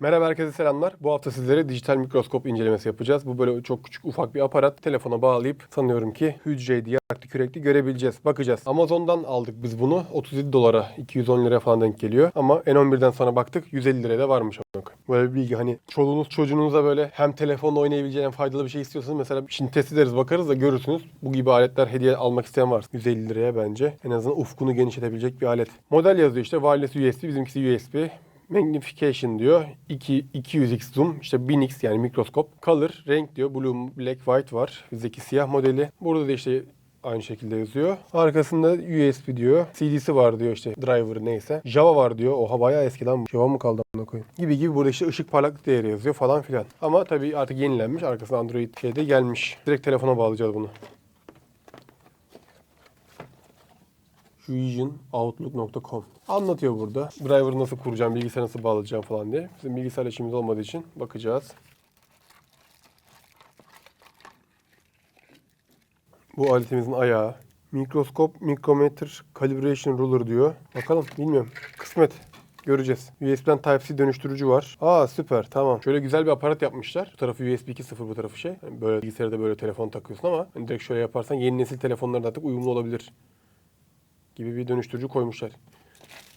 Merhaba herkese selamlar. Bu hafta sizlere dijital mikroskop incelemesi yapacağız. Bu böyle çok küçük ufak bir aparat. Telefona bağlayıp sanıyorum ki hücreyi yaklı kürekli görebileceğiz. Bakacağız. Amazon'dan aldık biz bunu. 37 dolara 210 liraya falan denk geliyor. Ama N11'den sonra baktık 150 liraya da varmış. Böyle bir bilgi hani çoluğunuz çocuğunuza böyle hem telefonla oynayabileceğiniz faydalı bir şey istiyorsanız mesela şimdi test ederiz bakarız da görürsünüz. Bu gibi aletler hediye almak isteyen var. 150 liraya bence. En azından ufkunu genişletebilecek bir alet. Model yazıyor işte wireless USB bizimkisi USB. Magnification diyor. 2 200x zoom, işte 1000x yani mikroskop. Color, renk diyor. Blue, black, white var. Bizdeki siyah modeli. Burada da işte aynı şekilde yazıyor. Arkasında USB diyor. CD'si var diyor işte driver neyse. Java var diyor. Oha bayağı eski lan bu. Java mı kaldı amına koyayım. Gibi gibi burada işte ışık parlaklık değeri yazıyor falan filan. Ama tabii artık yenilenmiş. Arkasında Android şeyde gelmiş. Direkt telefona bağlayacağız bunu. VisionOutlook.com Anlatıyor burada. Driver'ı nasıl kuracağım, bilgisayarı nasıl bağlayacağım falan diye. Bizim bilgisayarla işimiz olmadığı için bakacağız. Bu aletimizin ayağı. Mikroskop, mikrometre, calibration ruler diyor. Bakalım bilmiyorum. Kısmet. Göreceğiz. USB'den Type-C dönüştürücü var. Aa süper tamam. Şöyle güzel bir aparat yapmışlar. Bu tarafı USB 2.0 bu tarafı şey. Yani böyle bilgisayarda böyle telefon takıyorsun ama hani direkt şöyle yaparsan yeni nesil telefonlarda artık uyumlu olabilir gibi bir dönüştürücü koymuşlar.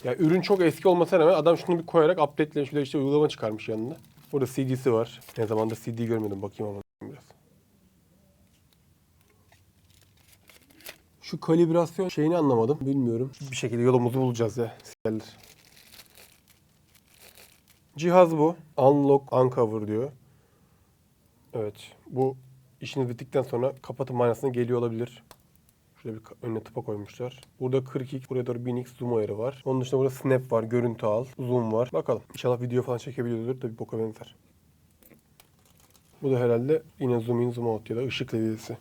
Ya ürün çok eski olmasına rağmen adam şunu bir koyarak updatelemiş bir de işte uygulama çıkarmış yanında. Burada CD'si var. Ne zamandır CD görmedim bakayım ama biraz. Şu kalibrasyon şeyini anlamadım. Bilmiyorum. Bir şekilde yolumuzu bulacağız ya. Sikerler. Cihaz bu. Unlock, uncover diyor. Evet. Bu işiniz bittikten sonra kapatın manasına geliyor olabilir. Şurada bir önüne tıpa koymuşlar. Burada 42, buraya doğru 1000x zoom ayarı var. Onun dışında burada snap var, görüntü al, zoom var. Bakalım. İnşallah video falan çekebiliyordur da bir boka benzer. Bu da herhalde yine zoom in zoom out ya da ışık leviyesi.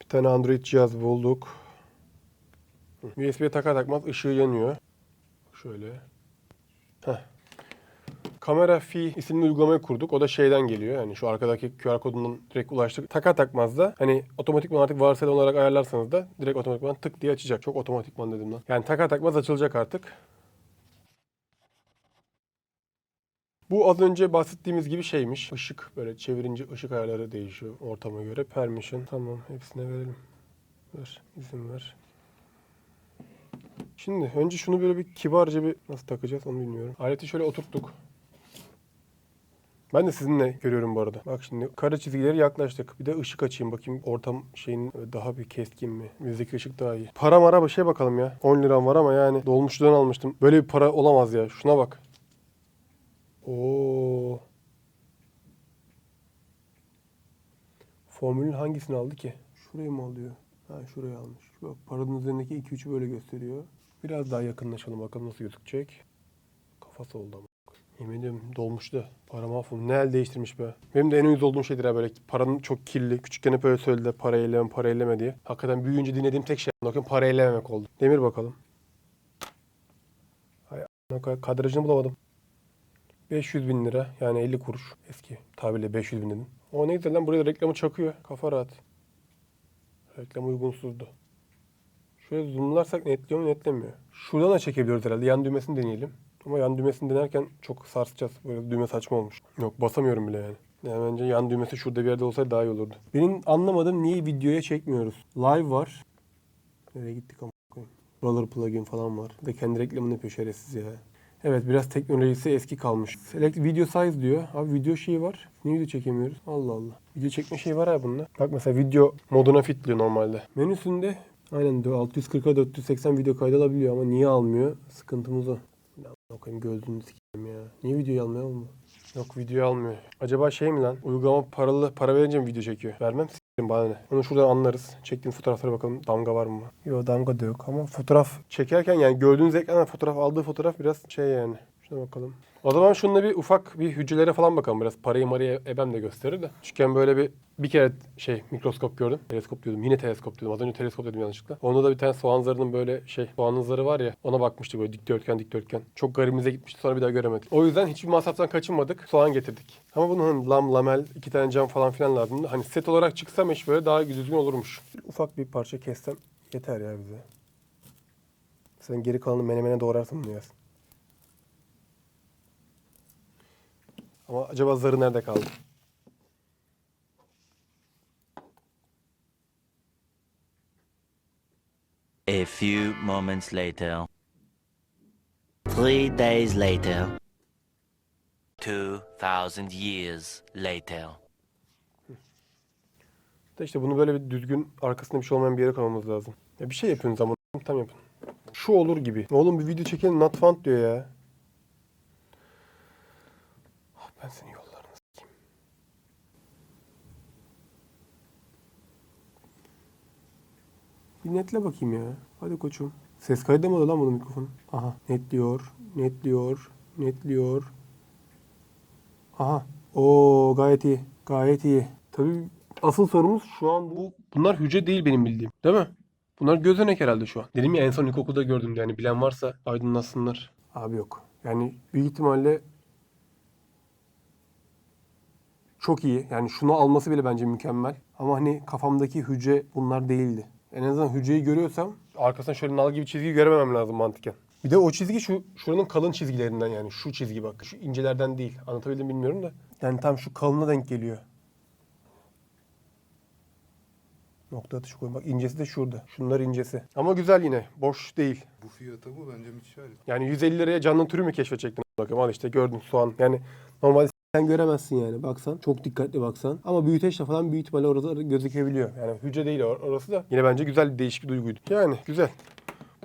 Bir tane Android cihaz bulduk. USB'ye takar takmaz ışığı yanıyor. Şöyle. Heh. Kamera Fi isimli uygulamayı kurduk. O da şeyden geliyor. Yani şu arkadaki QR kodundan direkt ulaştık. Takar takmaz da hani otomatikman artık varsayılan olarak ayarlarsanız da direkt otomatikman tık diye açacak. Çok otomatikman dedim lan. Yani takar takmaz açılacak artık. Bu az önce bahsettiğimiz gibi şeymiş. Işık böyle çevirince ışık ayarları değişiyor ortama göre. Permission. Tamam hepsine verelim. Ver. izin ver. Şimdi önce şunu böyle bir kibarca bir nasıl takacağız onu bilmiyorum. Aleti şöyle oturttuk. Ben de sizinle görüyorum bu arada. Bak şimdi kara çizgileri yaklaştık. Bir de ışık açayım bakayım ortam şeyin daha bir keskin mi? Bizdeki ışık daha iyi. Para mara bir şey bakalım ya. 10 liram var ama yani dolmuşluğdan almıştım. Böyle bir para olamaz ya. Şuna bak. Oo. Formülün hangisini aldı ki? Şurayı mı alıyor? Ha şurayı almış. Bak paranın üzerindeki 2-3'ü böyle gösteriyor. Biraz daha yakınlaşalım bakalım nasıl gözükecek. Kafası oldu ama. Yemin dolmuştu. Para mahvolmuş. Ne el değiştirmiş be. Benim de en uyuz olduğum şeydir ha böyle. Paranın çok kirli. Küçükken hep öyle söylediler. Para elleme, para elleme diye. Hakikaten büyüyünce dinlediğim tek şey bakın para ellememek oldu. Demir bakalım. Hay kadrajını bulamadım. 500 bin lira yani 50 kuruş. Eski tabirle 500 bin dedim. O ne güzel lan buraya reklamı çakıyor. Kafa rahat. Reklam uygunsuzdu. Şöyle zoomlarsak netliyor mu netlemiyor. Şuradan da çekebiliyoruz herhalde. Yan düğmesini deneyelim. Ama yan düğmesini denerken çok sarsacağız. Böyle düğme saçma olmuş. Yok basamıyorum bile yani. Yani bence yan düğmesi şurada bir yerde olsaydı daha iyi olurdu. Benim anlamadığım niye videoya çekmiyoruz. Live var. Nereye gittik ama koyayım. Roller plugin falan var. Bir de kendi reklamını yapıyor şerefsiz ya. Evet biraz teknolojisi eski kalmış. Select video size diyor. Abi video şeyi var. Niye video çekemiyoruz? Allah Allah. Video çekme şeyi var ha bunda. Bak mesela video moduna fitliyor normalde. Menüsünde aynen diyor 640'a 480 video kaydalabiliyor ama niye almıyor? Sıkıntımız o. Bakayım gözünü sikeyim ya. Niye videoyu almıyor bu? Yok videoyu almıyor. Acaba şey mi lan? Uygulama paralı para verince mi video çekiyor? Vermem s**erim bana ne. Onu şuradan anlarız. Çektiğim fotoğraflara bakalım damga var mı? Yok damga da yok ama fotoğraf çekerken yani gördüğünüz ekranda fotoğraf aldığı fotoğraf biraz şey yani. Şuna bakalım. O zaman şununla bir ufak bir hücrelere falan bakalım. Biraz parayı marayı ebem de gösterir de. Küçükken böyle bir bir kere şey mikroskop gördüm. Teleskop diyordum. Yine teleskop diyordum. Az önce teleskop dedim yanlışlıkla. Onda da bir tane soğan zarının böyle şey soğanın zarı var ya. Ona bakmıştık böyle dikdörtgen dikdörtgen. Çok garibimize gitmişti sonra bir daha göremedik. O yüzden hiçbir masraftan kaçınmadık. Soğan getirdik. Ama bunun hani lam, lamel, iki tane cam falan filan lazım. Hani set olarak çıksam iş böyle daha düzgün olurmuş. Ufak bir parça kessem yeter ya bize. Sen geri kalanı menemene doğrarsın bunu yaz. Ama acaba zarı nerede kaldı? A few moments later. Three days later. Two thousand years later. Da işte bunu böyle bir düzgün arkasında bir şey olmayan bir yere koymamız lazım. Ya bir şey yapıyorsunuz ama tam yapın. Şu olur gibi. Oğlum bir video çekelim not found diyor ya. Ben senin yollarını sikeyim. Bir netle bakayım ya. Hadi koçum. Ses kaydamadı lan bunun mikrofonu. Aha netliyor, netliyor, netliyor. Aha. Oo gayet iyi. Gayet iyi. Tabii asıl sorumuz şu an bu. Bunlar hücre değil benim bildiğim. Değil mi? Bunlar gözenek herhalde şu an. Dedim ya en son ilkokulda gördüm yani bilen varsa aydınlatsınlar. Abi yok. Yani büyük ihtimalle çok iyi. Yani şunu alması bile bence mükemmel. Ama hani kafamdaki hücre bunlar değildi. En azından hücreyi görüyorsam arkasından şöyle nal gibi çizgi görememem lazım mantıken. Bir de o çizgi şu şuranın kalın çizgilerinden yani şu çizgi bak. Şu incelerden değil. Anlatabildim mi bilmiyorum da. Yani tam şu kalına denk geliyor. Nokta atışı koyun. Bak incesi de şurada. Şunlar incesi. Ama güzel yine. Boş değil. Bu fiyata bu bence müthiş. Yani 150 liraya canlı türü mü keşfedecektin? Bakayım al işte gördün soğan. Yani normalde sen göremezsin yani baksan. Çok dikkatli baksan. Ama büyüteçle falan büyük ihtimalle orada gözükebiliyor. Yani hücre değil or- orası da. Yine bence güzel değişik bir duyguydu. Yani güzel.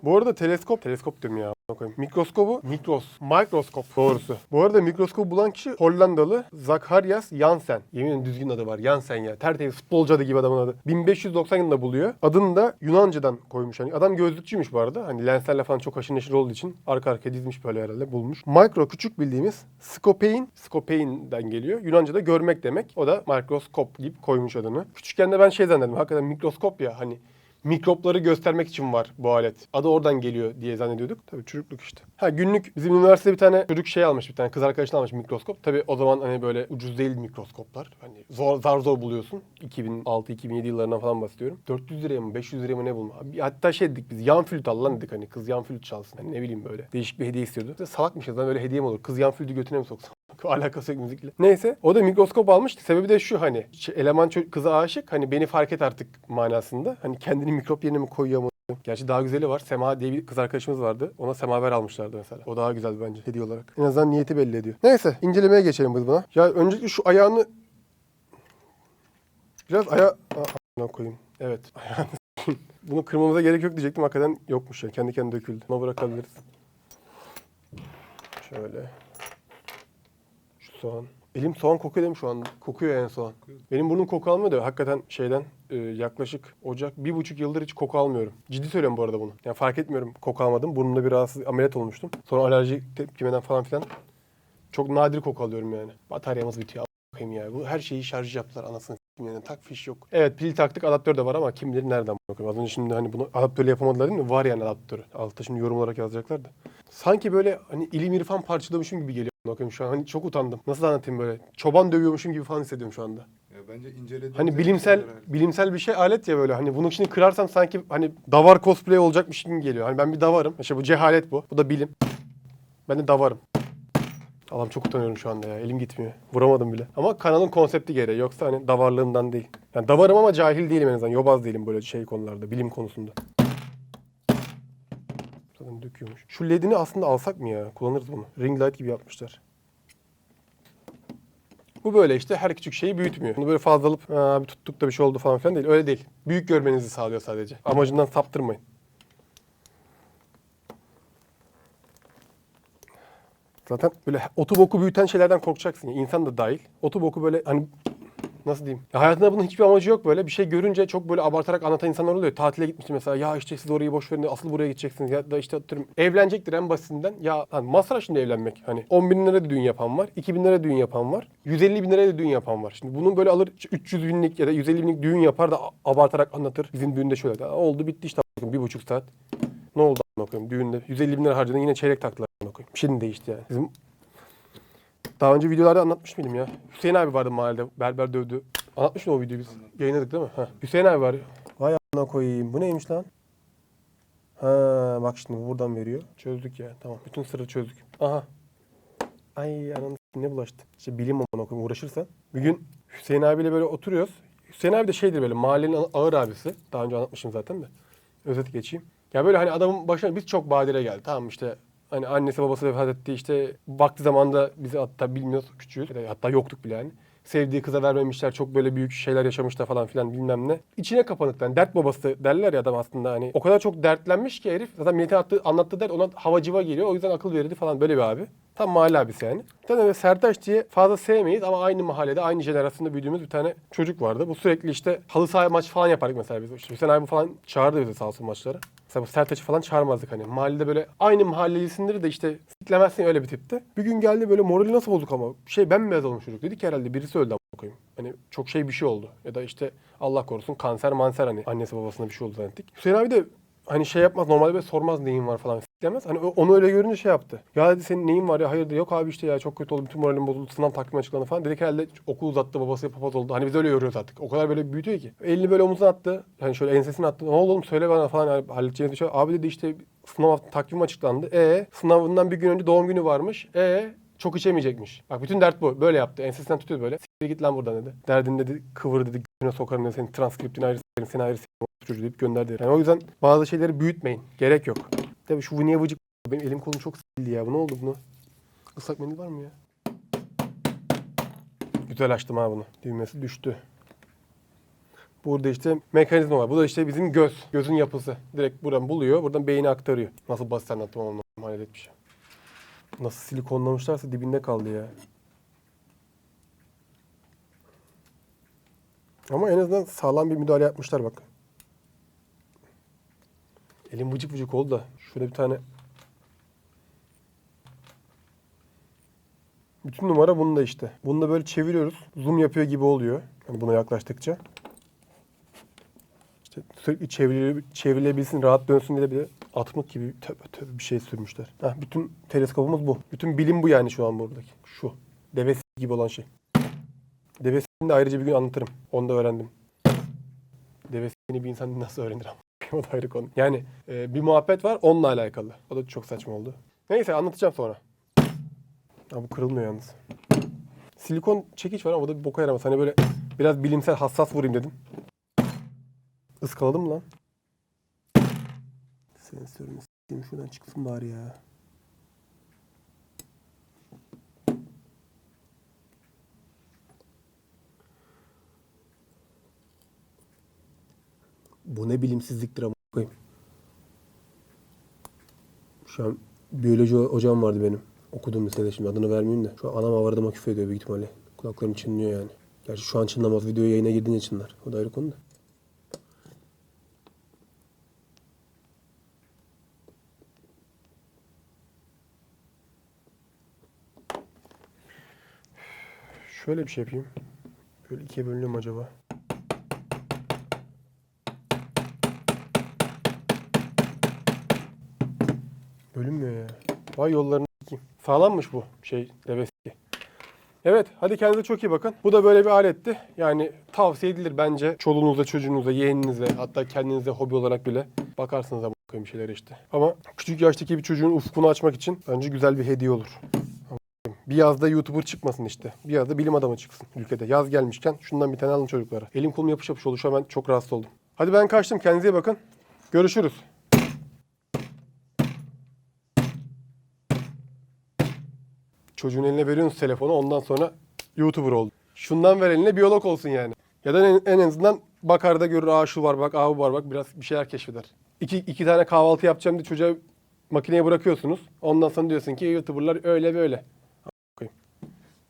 Bu arada teleskop, teleskop diyorum ya. Mikroskobu, mikros, mikroskop doğrusu. Bu arada mikroskobu bulan kişi Hollandalı Zacharias Janssen. Yemin ederim düzgün adı var. Janssen ya. Tertemiz futbolcu adı gibi adamın adı. 1590 yılında buluyor. Adını da Yunanca'dan koymuş. Hani adam gözlükçüymüş bu arada. Hani lenslerle falan çok haşır neşir olduğu için arka arkaya dizmiş böyle herhalde bulmuş. Mikro küçük bildiğimiz skopein, skopein'den geliyor. Yunanca'da görmek demek. O da mikroskop gibi koymuş adını. Küçükken de ben şey zannettim. Hakikaten mikroskop ya hani mikropları göstermek için var bu alet. Adı oradan geliyor diye zannediyorduk. Tabii çocukluk işte. Ha günlük bizim üniversitede bir tane çocuk şey almış bir tane kız arkadaşına almış mikroskop. Tabii o zaman hani böyle ucuz değil mikroskoplar. Hani zor zar zor buluyorsun. 2006-2007 yıllarından falan bahsediyorum. 400 liraya mı 500 liraya mı ne bulma. Hatta şey dedik biz yan flüt al lan dedik hani kız yan flüt çalsın. Hani ne bileyim böyle. Değişik bir hediye istiyordu. Salakmışız lan öyle hediye mi olur? Kız yan flütü götüne mi soksam? Alakası yok müzikle. Neyse o da mikroskop almış. Sebebi de şu hani eleman kıza aşık. Hani beni fark et artık manasında. Hani kendini mikrop yerine mi koyuyor mu? Gerçi daha güzeli var. Sema diye bir kız arkadaşımız vardı. Ona semaver almışlardı mesela. O daha güzel bence hediye olarak. En azından niyeti belli ediyor. Neyse incelemeye geçelim biz buna. Ya öncelikle şu ayağını biraz aya... Aa, koyayım. Evet. Ayağını. Bunu kırmamıza gerek yok diyecektim. Hakikaten yokmuş ya. Kendi kendine döküldü. Buna bırakabiliriz. Şöyle. Soğan. Elim soğan kokuyor değil mi şu an? Kokuyor yani soğan. Benim burnum koku almıyor da hakikaten şeyden e, yaklaşık Ocak bir buçuk yıldır hiç koku almıyorum. Ciddi söylüyorum bu arada bunu. Yani fark etmiyorum koku almadım. Burnumda bir rahatsız ameliyat olmuştum. Sonra alerji tepkimeden falan filan. Çok nadir koku alıyorum yani. Bataryamız bitiyor. Bakayım ya. Bu her şeyi şarj yaptılar anasını yani. Tak fiş yok. Evet pil taktık adaptör de var ama kim bilir nereden bakıyorum. Az önce şimdi hani bunu adaptörle yapamadılar değil mi? Var yani adaptörü. Altta şimdi yorum olarak yazacaklar da. Sanki böyle hani ilim irfan parçalamışım gibi geliyor. Bakayım şu an hani çok utandım. Nasıl anlatayım böyle? Çoban dövüyormuşum gibi falan hissediyorum şu anda. Ya bence incelediğimiz Hani bilimsel bilimsel bir şey alet ya böyle. Hani bunu şimdi kırarsam sanki hani davar cosplay olacakmış gibi geliyor. Hani ben bir davarım. İşte bu cehalet bu. Bu da bilim. Ben de davarım. Allah'ım çok utanıyorum şu anda ya. Elim gitmiyor. Vuramadım bile. Ama kanalın konsepti gereği. Yoksa hani davarlığımdan değil. Yani davarım ama cahil değilim en azından. Yobaz değilim böyle şey konularda. Bilim konusunda. Zaten döküyormuş. Şu ledini aslında alsak mı ya? Kullanırız bunu. Ring light gibi yapmışlar. Bu böyle işte her küçük şeyi büyütmüyor. Bunu böyle fazla alıp "Aa, bir tuttuk da bir şey oldu falan filan değil. Öyle değil. Büyük görmenizi sağlıyor sadece. Amacından saptırmayın. Zaten böyle otu boku büyüten şeylerden korkacaksın. ya. İnsan da dahil. Otu boku böyle hani nasıl diyeyim? Ya hayatında bunun hiçbir amacı yok böyle. Bir şey görünce çok böyle abartarak anlatan insanlar oluyor. Tatile gitmişti mesela. Ya işte siz orayı boş verin. Asıl buraya gideceksiniz. Ya da işte atıyorum evlenecektir en basitinden. Ya hani masraf şimdi evlenmek. Hani 10 bin lira düğün yapan var. 2 bin lira düğün yapan var. 150 bin liraya da düğün yapan var. Şimdi bunun böyle alır 300 binlik ya da 150 binlik düğün yapar da abartarak anlatır. Bizim düğünde şöyle. "Ya oldu bitti işte. Bir buçuk saat. Ne oldu düğünde? 150 bin lira harcadın yine çeyrek taktılar koyayım. Şimdi değişti yani. Bizim daha önce videolarda anlatmış mıydım ya? Hüseyin abi vardı mahallede. Berber dövdü. Anlatmış mı o videoyu biz? Yayınladık değil mi? Ha. Hüseyin abi var. Vay a**ına koyayım. Bu neymiş lan? Ha bak şimdi buradan veriyor. Çözdük ya. Tamam. Bütün sırrı çözdük. Aha. Ay ananı ne bulaştı? İşte bilim amına koyayım uğraşırsan. Bir gün Hüseyin abiyle böyle oturuyoruz. Hüseyin abi de şeydir böyle mahallenin ağır abisi. Daha önce anlatmışım zaten de. Özet geçeyim. Ya böyle hani adamın başına biz çok badire geldi. Tamam işte hani annesi babası vefat etti işte vakti zamanda bizi hatta bilmiyoruz küçüğüz. Hatta yoktuk bile yani. Sevdiği kıza vermemişler çok böyle büyük şeyler yaşamışlar falan filan bilmem ne. İçine kapanık yani dert babası derler ya adam aslında hani. O kadar çok dertlenmiş ki herif. Zaten milletin attığı, anlattığı dert ona havacıva geliyor. O yüzden akıl verirdi falan böyle bir abi. Tam mahalle abisi yani. Bir tane Sertaç diye fazla sevmeyiz ama aynı mahallede aynı jenerasyonda büyüdüğümüz bir tane çocuk vardı. Bu sürekli işte halı saha maç falan yapardık mesela biz. İşte Hüseyin abi falan çağırdı bizi sağ olsun maçlara. Mesela bu Sertaç'ı falan çağırmazdık hani. Mahallede böyle aynı mahallelisindir de işte siklemezsin öyle bir tipti. Bir gün geldi böyle morali nasıl bozuk ama. Şey bembeyaz olmuş çocuk. Dedik herhalde birisi öldü ama koyayım. Hani çok şey bir şey oldu. Ya da işte Allah korusun kanser manser hani. Annesi babasına bir şey oldu zannettik. Hüseyin abi de hani şey yapmaz normalde böyle sormaz neyin var falan siklemez. Hani onu öyle görünce şey yaptı. Ya dedi senin neyin var ya hayırdır yok abi işte ya çok kötü oldu bütün moralim bozuldu sınav takvimi açıklandı falan. Dedik herhalde okul uzattı babası papaz oldu. Hani biz öyle yoruyoruz artık. O kadar böyle büyütüyor ki. Elini böyle omuzuna attı. Yani şöyle ensesine attı. Ne oldu oğlum söyle bana falan yani halledeceğini şey. Abi dedi işte sınav takvimi açıklandı. E sınavından bir gün önce doğum günü varmış. E çok içemeyecekmiş. Bak bütün dert bu. Böyle yaptı. Ensesinden tutuyor böyle. Siktir git lan buradan dedi. Derdin dedi kıvır dedi. Güne sokarım dedi. Senin transkriptini ayrı. Seni ayrı. Çocuğu deyip gönderdi. Yani o yüzden bazı şeyleri büyütmeyin. Gerek yok. Tabii şu niye vıcık benim elim kolum çok sildi ya. Bu ne oldu bunu? Islak mendil var mı ya? Güzel açtım ha bunu. Düğmesi düştü. Burada işte mekanizma var. Bu da işte bizim göz. Gözün yapısı. Direkt buradan buluyor. Buradan beyine aktarıyor. Nasıl basit anlattım onu halletmiş. Nasıl silikonlamışlarsa dibinde kaldı ya. Ama en azından sağlam bir müdahale yapmışlar bak. Elim vıcık vıcık oldu da. Şurada bir tane Bütün numara bunda işte. Bunu da böyle çeviriyoruz. Zoom yapıyor gibi oluyor. Yani buna yaklaştıkça. İşte sürekli çevrile, çevrilebilsin, rahat dönsün diye bir de atmık gibi tövbe tövbe bir şey sürmüşler. Heh, bütün teleskopumuz bu. Bütün bilim bu yani şu an buradaki. Şu. Devesi gibi olan şey. Devesini de ayrıca bir gün anlatırım. Onu da öğrendim. Devesini bir insan nasıl öğrenir ama. o da ayrı konu. Yani e, bir muhabbet var onunla alakalı. O da çok saçma oldu. Neyse anlatacağım sonra. Ha bu kırılmıyor yalnız. Silikon çekiç var ama o da bir boka yaramaz. Hani böyle biraz bilimsel hassas vurayım dedim. Iskaladım lan? Sensörünü s**eyim şuradan çıksın bari ya. Bu ne bilimsizliktir ama koyayım. Şu an biyoloji hocam vardı benim. Okuduğum lisede şimdi adını vermeyeyim de. Şu an anam avradıma küfür ediyor büyük ihtimalle. Kulaklarım çınlıyor yani. Gerçi şu an çınlamaz. Video yayına girdiğince çınlar. O da ayrı konu da. Şöyle bir şey yapayım. Böyle ikiye bölünüyor acaba? Bölünmüyor ya. Vay yollarını s**eyim. Sağlammış bu şey devesi. Evet hadi kendinize çok iyi bakın. Bu da böyle bir aletti. Yani tavsiye edilir bence. Çoluğunuza, çocuğunuza, yeğeninize hatta kendinize hobi olarak bile bakarsınız ama bir şeyler işte. Ama küçük yaştaki bir çocuğun ufkunu açmak için bence güzel bir hediye olur. Bir yazda YouTuber çıkmasın işte. Bir yazda bilim adamı çıksın ülkede. Yaz gelmişken şundan bir tane alın çocuklara. Elim kolum yapış yapış oldu. Şu an ben çok rahatsız oldum. Hadi ben kaçtım. Kendinize iyi bakın. Görüşürüz. Çocuğun eline veriyorsunuz telefonu ondan sonra YouTuber oldu. Şundan ver eline biyolog olsun yani. Ya da en, en azından bakar da görür aa şu var bak aa bu var bak biraz bir şeyler keşfeder. İki, iki tane kahvaltı yapacağım diye çocuğa makineye bırakıyorsunuz. Ondan sonra diyorsun ki YouTuber'lar öyle böyle.